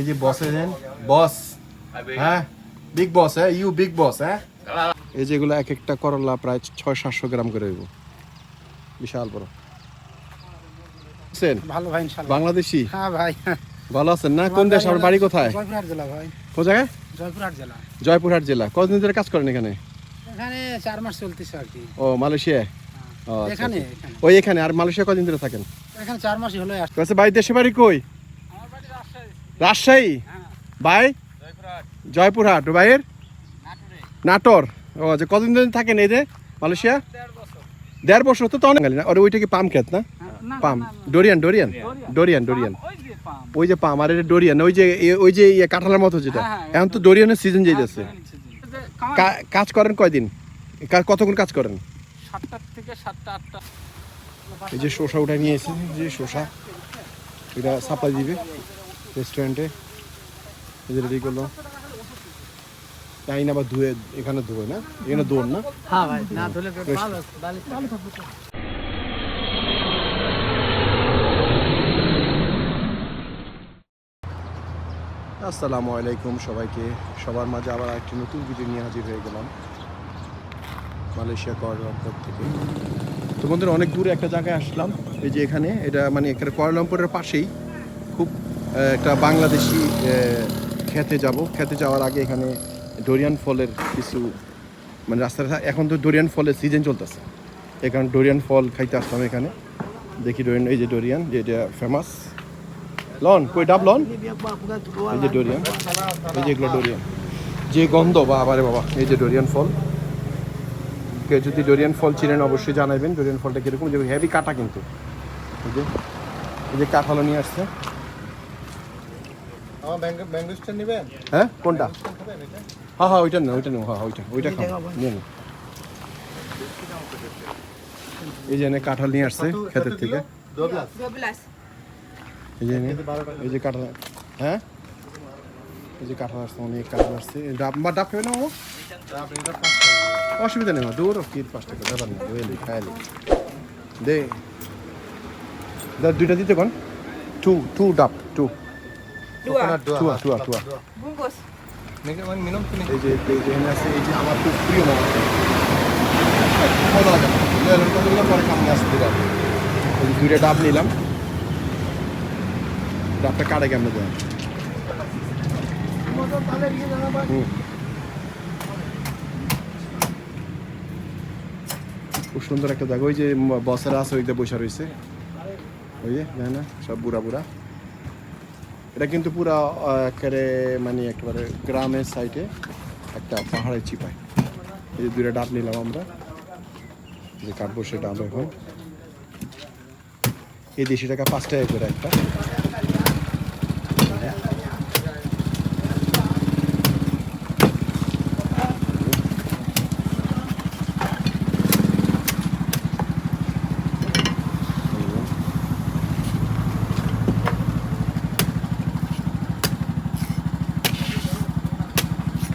এই যে বসে দেন বস হ্যাঁ? বিগ বস হ্যাঁ? ইউ বিগ বস হ্যাঁ? এই যেগুলো এক একটা করলা প্রায় ছয় সাতশো গ্রাম করে হইব। বিশাল বড়। ভালো ভাই বাংলাদেশি? হ্যাঁ ভাই। ভালো আছেন না? কোন দেশ? আমার বাড়ি কোথায়? জয়পুরহাট জেলা ভাই। কোন জায়গায়? জয়পুরহাট জেলা। জয়পুরহাট জেলা। কতদিন ধরে কাজ করেন এখানে? এখানে চার মাস চলতেছে আর কি। ও মালয়েশিয়া আচ্ছা, এখানে আচ্ছা। ওই এখানে। আর মালয়েশিয়া কদিন ধরে থাকেন? এখানে চার মাসই হলো আসছে আচ্ছা বাড়ি দেশে বাড়ি কই? রাজশাহী? ভাই? জয়পুরহাট। ভাইয়ের? নাটোর। ও আচ্ছা কতদিন ধরে থাকেন এই যে মালয়েশিয়া? দেড় বছর। তো অনেক গেলি না? আর ওইটা কি পাম খেত না? Palm. Durian durian. Durian. Durian ওই যে পাম। আর এটা ডোরিয়ান। ওই যে ওই যে ইয়ে কাঁঠালের মতো যেটা। এখন তো ডোরিয়ানের সিজন যেতেছে কাজ করেন কয়দিন? কতক্ষণ কাজ করেন? সাতটা থেকে সাতটা আটটা। এই যে শসা উঠে নিয়ে এসেছি যে শসা। এটা সাপ্লাই দিবে। রেস্টুরেন্টে যে রেডি করল। তাই না আবার ধুয়ে এখানে ধুয়ে না? এখানে দোন না? হ্যাঁ ভাই না ধুলে. ভালো ভালো আসসালামু আলাইকুম সবাইকে। সবার মাঝে আবার একটি নতুন ভিডিও নিয়ে হাজির হয়ে গেলাম। মালয়েশিয়া কোয়ালালামপুর থেকে। তো বন্ধুরা অনেক দূরে একটা জায়গায় আসলাম। এই যে এখানে এটা মানে এখানে কোয়ালালামপুরের পাশেই। খুব একটা বাংলাদেশি খেতে যাব। খেতে যাওয়ার আগে এখানে ডোরিয়ান ফলের কিছু মানে রাস্তাটা এখন তো ডোরিয়ান ফলের সিজন চলতেছে। এখানে ডোরিয়ান ফল খাইতে আসলাম এখানে। দেখি ডোরিয়ান, এই যে ডোরিয়ান যেটা ফেমাস লন, কই ডাব লন? এই যে ডোরিয়ান, এই যে এগুলো ডোরিয়ান। যে গন্ধ বা আবারে বাবা, এই যে ডোরিয়ান ফল। কে যদি ডোরিয়ান ফল চিনেন, অবশ্যই জানাবেন ডোরিয়ান ফলটা কীরকম, যে হেভি কাটা কিন্তু। এই যে এই যে কাঁঠালো নিয়ে আসছে। হ্যাঁ? কোনটা? হ্যাঁ হ্যাঁ ওইটা না ওইটা নেব হ্যাঁ ওইটা ওইটা খাও। নিয়ে এই যে এনে কাঁঠাল নিয়ে আসছে ক্ষেতের থেকে। দু গ্লাস 12. এই যে এই যে কাঁঠাল হ্যাঁ? এই যে কাঁঠাল আসছে অনেক কাঁঠাল আসছে। ডাব বা ডাব খাবে না ও অসুবিধা নেই মা দূর কি পাঁচ টাকা ব্যাপার না ওয়েলি খায়ালি দে। দুইটা দিতে কোন টু টু ডাব টু। Dua. টুয়া টুয়া টুয়া Bungkus. মিনিমাম sini এই যে এই যে আছে এই যে আমার খুব প্রিয় মাছ। মজা লাগে। লেলের কতগুলো পরে কামে আসতে দিলাম এই দুইটা ডাব নিলাম। ডাবটা কাটে কেমন হুম। খুব সুন্দর একটা জায়গা। ওই যে বসেরা আছে ওইটা বসে রয়েছে। ওই যে না সব বুড়া বুড়া। এটা কিন্তু পুরো একেবারে মানে একেবারে গ্রামের সাইডে একটা পাহাড়ে চিপায় এই যে দুইটা ডাব নিলাম আমরা। যে কাটবো সেটা ডাব এখন। এই দেশি টাকা পাঁচ টাকা করে একটা।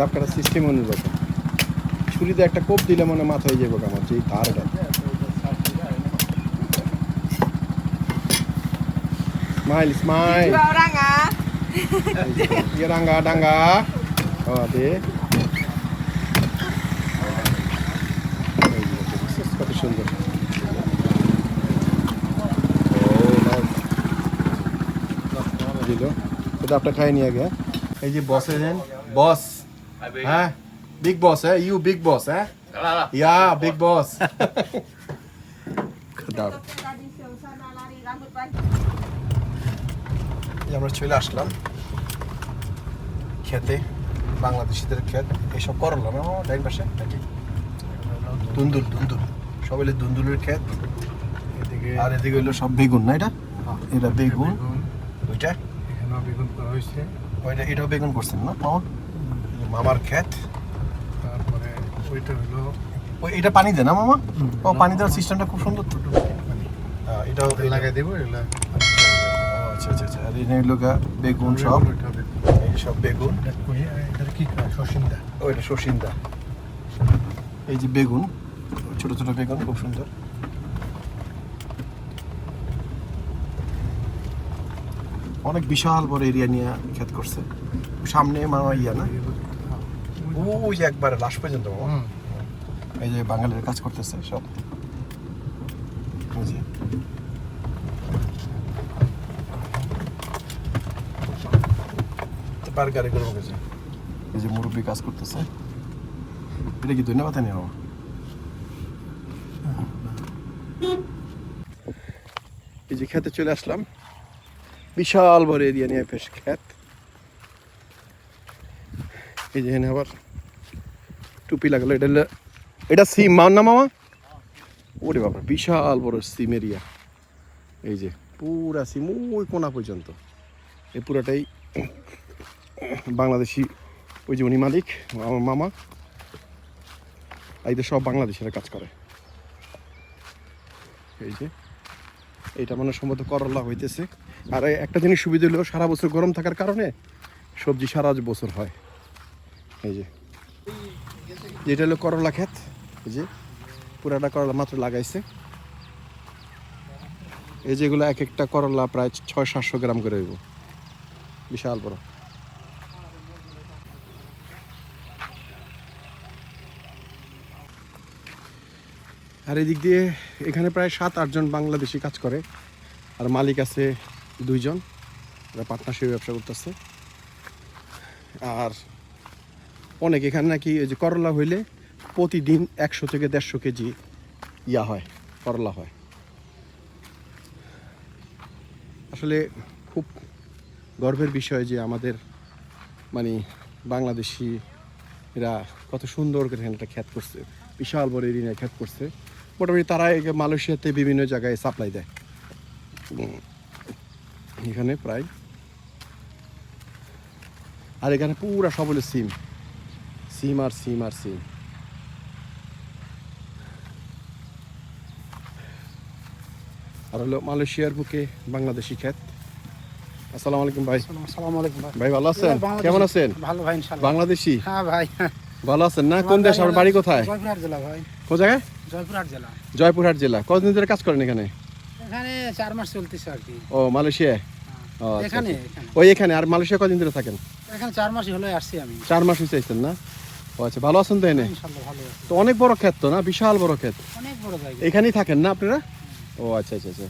ডাব কাটার সিস্টেম অনুযায়ী ছুরিতে একটা কোপ দিলে মনে মাথায় যাব আমার যে ধারটা smile smile dangga dangga. Oh, deh. কত সুন্দর। দিল এটা আপনার খাই নিয়ে আগে। এই যে বসে দেন। বস। হ্যাঁ বিগ বস হ্যাঁ ইউ বিগ বস হ্যাঁ yeah big boss Tadi sana lari rambut panjang. এই আমরা চলে আসলাম খেতে বাংলাদেশিদের ক্ষেত এইসব করলাম ডাইন পাশে নাকি দুন্দুল দুন্দুল সব হলো ক্ষেত এদিকে আর এদিকে হলো সব বেগুন না এটা এটা বেগুন ওইটা এখানেও বেগুন করা হয়েছে ওইটা এটাও বেগুন করছেন না মামা মামার ক্ষেত তারপরে ওইটা হলো ওই এটা পানি দেয় না মামা? ও পানি দেওয়ার সিস্টেমটা খুব সুন্দর তো? এটাও লাগাই দেবো এগুলা। আচ্ছা আচ্ছা আচ্ছা। আর হলো বেগুন সব। এই সব বেগুন। এটা কি শশিন্দা ও এটা শশিন্দা এই যে বেগুন ছোট ছোট বেগুন খুব সুন্দর। অনেক বিশাল বড় এরিয়া নিয়ে ক্ষেত করছে। সামনে মামা ইয়া না? ওই একবার লাস্ট পর্যন্ত এই যে বাঙালির কাজ করতেছে সব। তো বার্গার গেছে এই যে মুরব্বী কাজ করতেছে। এটা কি ধন্যবাদ নেই আমার এই যে খেতে চলে আসলাম। বিশাল বড় এরিয়া নিয়ে বেশ খেত। এই যে আবার টুপি লাগালো, এটা এটা সিম মার না, মামা? ওরে বাবা বিশাল বড় সিম এরিয়া। এই যে, পুরা সিম, ওই কোনা পর্যন্ত। এই পুরাটাই বাংলাদেশি ওই যে উনি মালিক, আমার মামা। এই যে সব বাংলাদেশের কাজ করে। এই যে, এইটা মানে সম্ভবত করলা হইতেছে। আর একটা জিনিস সুবিধা হলো, সারা বছর গরম থাকার কারণে সবজি সারা বছর হয়। এই যে যেটা হলো করলা ক্ষেত, এই যে পুরাটা করলা মাত্র লাগাইছে। এই যেগুলো এক একটা করলা প্রায় ছয় সাতশো গ্রাম করে হইব। বিশাল বড়। আর এদিক দিয়ে এখানে প্রায় সাত আটজন বাংলাদেশি কাজ করে, আর মালিক আছে দুইজন পার্টনারশিপ ব্যবসা করতেছে। আর অনেক এখানে নাকি ওই যে করলা হইলে প্রতিদিন একশো থেকে দেড়শো কেজি ইয়া হয়, করলা হয়। আসলে খুব গর্বের বিষয় যে আমাদের মানে বাংলাদেশি এরা কত সুন্দর করে এখানে একটা খ্যাত করছে, বিশাল বড় এরিয়া খ্যাত করছে। মোটামুটি তারা মালয়েশিয়াতে বিভিন্ন জায়গায় সাপ্লাই দেয়। এখানে প্রায়। আর এখানে পুরা সব সিম সিম আর সিম আর সিম। আর হলো মালয়েশিয়ার বুকে বাংলাদেশি খ্যাত। আসসালামু আলাইকুম ভাই। আসসালামু আলাইকুম ভাই। ভালো আছেন? কেমন আছেন? ভালো ভাই ইনশাআল্লাহ। বাংলাদেশি? হ্যাঁ ভাই। ভালো আছেন না? কোন দেশ? আপনার বাড়ি কোথায়? জয়পুরহাট জেলা ভাই। কোন জায়গায়? জয়পুরহাট জেলা। জয়পুরহাট জেলা। কতদিন ধরে কাজ করেন এখানে? এখানে চার মাস চলতেছে আর কি। ও মালয়েশিয়া ও, আচ্ছা, এখানে আচ্ছা। এখানে। ওই এখানে। আর মালয়েশিয়া কদিন ধরে থাকেন? এখানে চার মাসই হলো আসছি আমি। চার মাস হয়েছে আইছেন না? আচ্ছা ভালো আছেন তো এনে? তো অনেক বড় ক্ষেত তো না? বিশাল বড় ক্ষেত? অনেক বড় জায়গা। এখানেই থাকেন না আপনারা? ও আচ্ছা আচ্ছা আচ্ছা।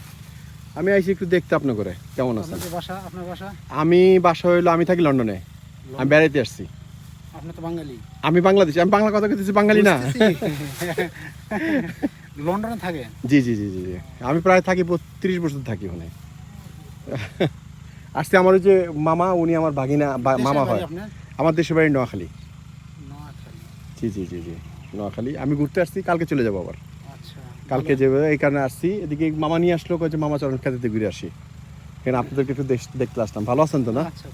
আমি আইছি একটু দেখতে আপনার করে কেমন আছেন? বাসা আপনার বাসা? আমি বাসা হইল আমি থাকি লন্ডনে। আমি বেড়াইতে আসছি। আপনি তো বাঙালি। আমি বাংলাদেশি আমি বাংলা কথা কইতেছি বাঙালি না? লন্ডনে থাকে জি জি জি জি জি। আমি প্রায় থাকি তিরিশ বছর থাকি ওখানে। আসছে আমার ওই যে মামা উনি আমার ভাগিনা মামা হয়। আমার দেশের বাড়ি নোয়াখালী। জি জি জি জি। নোয়াখালী। আমি ঘুরতে আসছি কালকে চলে যাব আবার। আচ্ছা কালকে যে এই কারণে আসছি এদিকে মামা নিয়ে আসলো কয়েছে মামা চরণ খেতে ঘুরে আসি। কেন আপনাদেরকে একটু দেখতে আসলাম। ভালো আছেন তো না? আচ্ছা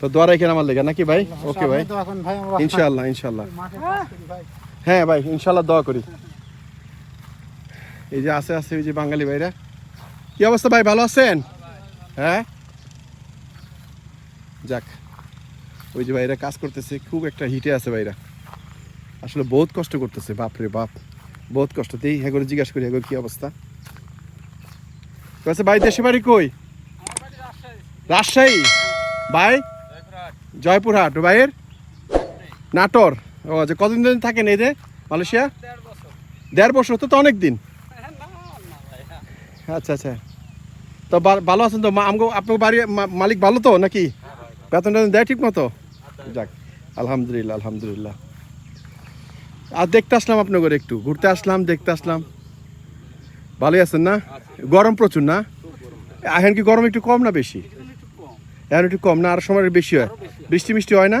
তো দোয়া রাখেন আমার লেগে নাকি ভাই? ওকে ভাই। এখন ইনশাল্লাহ ইনশাল্লাহ হ্যাঁ ভাই ইনশাল্লাহ দোয়া করি। এই যে আছে আছে ওই যে বাঙালি ভাইরা। কি অবস্থা ভাই ভালো আছেন? হ্যাঁ? যাক ওই যে ভাইরা কাজ করতেছে খুব একটা হিটে আছে ভাইরা। আসলে বহুত কষ্ট করতেছে, বাপ রে বাপ। বহুত কষ্ট। তেই হ্যাঁ করে জিজ্ঞাসা করি হ্যাঁ কি অবস্থা? কয়েছে ভাই দেশে বাড়ি কই? রাজশাহী। ভাই? জয়পুরহাট। ভাইয়ের? নাটোর। ও আচ্ছা কতদিন দিন থাকেন এই যে, মালয়েশিয়া? দেড় বছর। তো তো অনেক দিন আচ্ছা আচ্ছা। তো ভালো আছেন তো? আমগো, আপনার বাড়ি মালিক ভালো তো নাকি? বেতন টেতন দেয় ঠিক মতো যাক, আলহামদুলিল্লাহ আলহামদুলিল্লাহ। আর দেখতে আসলাম আপনার ঘরে একটু। ঘুরতে আসলাম দেখতে আসলাম। ভালোই আছেন না? গরম প্রচুর না? এখন কি গরম একটু কম না বেশি? এখন একটু কম না আর সময় বেশি হয়। বৃষ্টি মিষ্টি হয় না?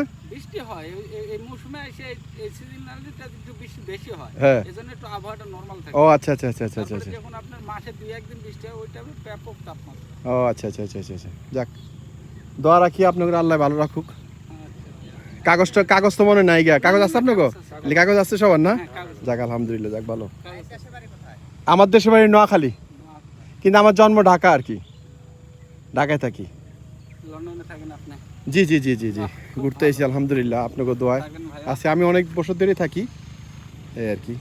হয় ও আচ্ছা আচ্ছা আচ্ছা আচ্ছা আচ্ছা আচ্ছা। ও আচ্ছা আচ্ছা আচ্ছা আচ্ছা আচ্ছা। যাক। দোয়া রাখি আপনাকে আল্লাহ ভালো রাখুক। কাগজটা কাগজ তো মনে নাই গা কাগজ আছে আপনাকে? কাগজ আছে সবার না? হ্যাঁ, যাক আলহামদুলিল্লাহ যাক ভালো। আমার দেশের বাড়ি নোয়াখালী। কিন্তু আমার জন্ম ঢাকা আর কি। ঢাকায় থাকি। জি জি জি জি জি। ঘুরতে এসেছি আলহামদুলিল্লাহ আপনাকে দোয়ায়। আছে আমি অনেক বছর ধরেই থাকি। এই আর কি।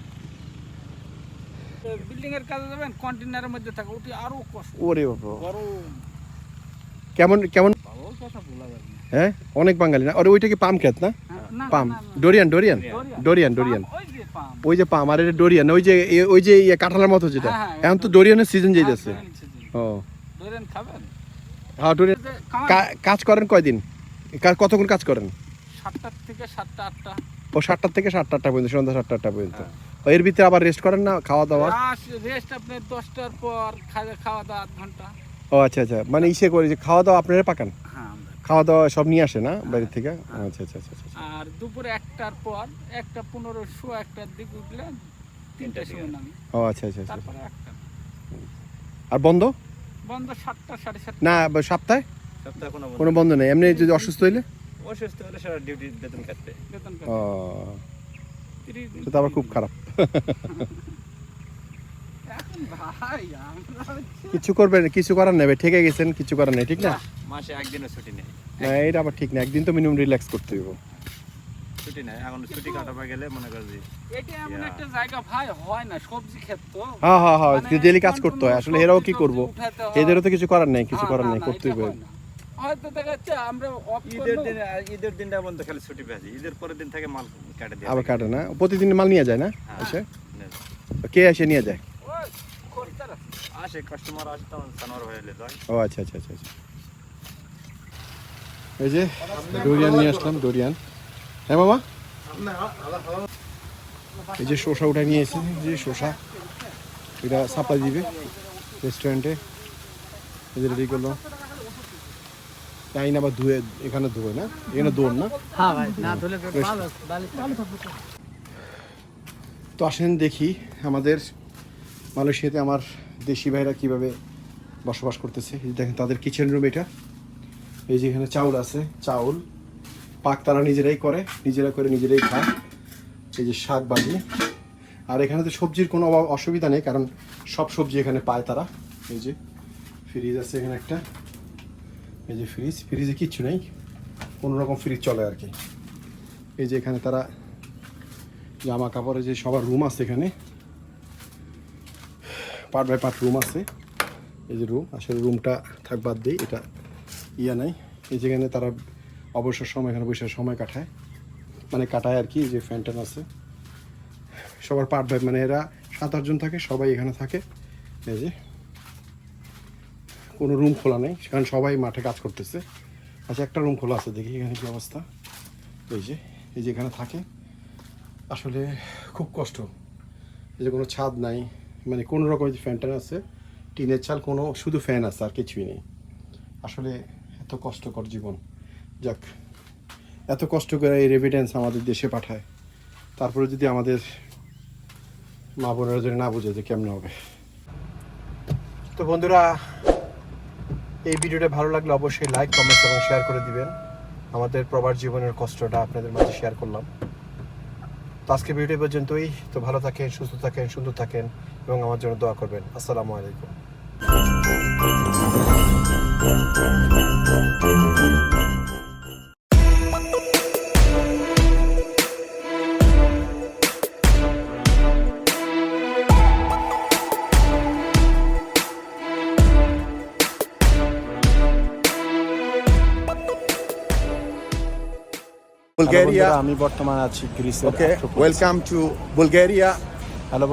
বিল্ডিং এর কাজে যাবেন কন্টেনারের মধ্যে থাকে ওটি আরও কষ্ট। ওরে বাবা। কেমন কেমন? কথা বলা যাবে না। হ্যাঁ? অনেক বাঙালি না? আর ওইটা কি পাম খেত না? Palm. Durian durian? Durian. Durian ওই যে পাম। আর এটা ডোরিয়ান ওই যে ওই যে ইয়ে কাঁঠালের মতো যেটা। হ্যাঁ, হ্যাঁ, এখন তো ডোরিয়ানের সিজন হ্যাঁ, ও। ডোরিয়ান হ্যাঁ ডোরিয়ান। কাজ করেন কয়দিন? কতক্ষণ কাজ করেন? সাতটার থেকে সাতটা আটটা। ও সাতটার থেকে সাতটা আটটা পর্যন্ত সন্ধ্যা সাতটা আটটা পর্যন্ত। এর ভিতরে আবার রেস্ট করেন না খাওয়া দাওয়া? রেস্ট আপনি দশটার পর খাওয়া দাওয়া আধ ঘণ্টা। ও আচ্ছা আচ্ছা। মানে ইসে করে যে খাওয়া দাওয়া আপনারা পাকান? হ্যাঁ। খাওয়া দাওয়া সব নিয়ে আসে না বাড়ি থেকে? আচ্ছা আচ্ছা আচ্ছা আচ্ছা। আর দুপুরে একটার পর একটা পনেরো শো একটার দিক উঠলে তিনটা শুয়ে নামি। ও আচ্ছা আচ্ছা আচ্ছা। তারপরে একটা। আর বন্ধ? বন্ধ সাতটা সাড়ে সাতটা। না সপ্তাহে? সপ্তাহে কোনো বন্ধ কোনো বন্ধ নেই। এমনি যদি অসুস্থ হইলে? অসুস্থ হলে সারা ডিউটি বেতন কাটবে। বেতন ও। তিরিশ দিন আবার খুব খারাপ এখন ভাই আমরা হচ্ছে- কিছু করবেন কিছু করার নেবে ঠেকে গেছেন কিছু করার নেই ঠিক না? মাসে একদিনও ছুটি নেই। না এটা আবার ঠিক না একদিন তো মিনিমাম রিল্যাক্স করতে হইব। ছুটি নেই এখন ছুটি কাটাবা গেলে মনে কর এটা এমন একটা জায়গা ভাই হয় না সবজি ক্ষেত তো। হ্যাঁ হ্যাঁ হ্যাঁ মানে ডেলি কাজ করতে হয় আসলে এরাও কি করব? এদেরও তো কিছু করার নেই কিছু হ্যাঁ, করার নেই করতে হয় না। হয়তো দেখা যাচ্ছে আমরা অফ ঈদের দিন ঈদের দিনটা বন্ধ খালি ছুটি পেয়েছি ঈদের পরের দিন থেকে মাল কাটে দিয়ে আবার কাটে না? প্রতিদিন মাল নিয়ে যায় না? এসে? কে এসে নিয়ে যায়? আসে কাস্টমার আসে তখন সানোয়ার হয়ে যায়। ও আচ্ছা আচ্ছা আচ্ছা আচ্ছা। এই যে ডোরিয়ান নিয়ে আসলাম ডোরিয়ান। হ্যাঁ মামা? এই যে শসা উঠে নিয়ে এসেছি যে শসা। এটা সাপ্লাই দিবে রেস্টুরেন্টে। এই যে রেডি করল। তাই না আবার ধুয়ে এখানে ধুয়ে না? এখানে দোন না? হ্যাঁ ভাই না ধুলে ভালো ভালো তো আসেন দেখি আমাদের মালয়েশিয়াতে আমার দেশি ভাইরা কীভাবে বসবাস করতেছে? দেখেন তাদের কিচেন রুম এটা। এই যে এখানে চাউল আছে, চাউল। পাক তারা নিজেরাই করে, নিজেরা করে নিজেরাই খায়। এই যে শাক বাজি। আর এখানে তো সবজির কোনো অসুবিধা নেই, কারণ সব সবজি এখানে পায় তারা। এই যে ফ্রিজ আছে এখানে একটা। এই যে ফ্রিজ ফ্রিজে কিচ্ছু নেই। রকম ফ্রিজ চলে আর কি। এই যে এখানে তারা জামা কাপড়ের যে সবার রুম আছে এখানে পার্ট বাই পার্ট রুম আছে। এই যে রুম, আসলে রুমটা থাক বাদ দিই, এটা ইয়া নাই। এই যেখানে তারা অবসর সময়, এখানে বসে সময় কাটায়। মানে কাটায় আর কি যে ফ্যান ট্যান আছে। সবার পার্ট বাই মানে এরা সাত, আটজন থাকে, সবাই এখানে থাকে। এই যে। কোনো রুম খোলা নেই সেখানে সবাই মাঠে কাজ করতেছে। আচ্ছা একটা রুম খোলা আছে, দেখি এখানে কি অবস্থা। এই যে এই যে এখানে থাকে। আসলে খুব কষ্ট। এই যে কোনো ছাদ নাই মানে কোনো রকম যে ফ্যানটা আছে, টিনের চাল কোনো, শুধু ফ্যান আছে আর কিছুই নেই। আসলে এত কষ্টকর জীবন। যাক, এত কষ্ট করে এই রেভিডেন্স আমাদের দেশে পাঠায়। তারপরে যদি আমাদের মা বোনেরা যদি না বুঝে যে কেমন হবে। তো বন্ধুরা, এই ভিডিওটা ভালো লাগলে অবশ্যই লাইক কমেন্ট এবং শেয়ার করে দিবেন। আমাদের প্রবার জীবনের কষ্টটা আপনাদের মাঝে শেয়ার করলাম। তো আজকে ভিডিও পর্যন্তই। তো ভালো থাকেন, সুস্থ থাকেন, সুন্দর থাকেন। এবং আমার জন্য দোয়া করবেন আসসালামু আলাইকুম Bulgaria. আমি বর্তমানে আছি গ্রিসে Okay, welcome to Bulgaria. Hello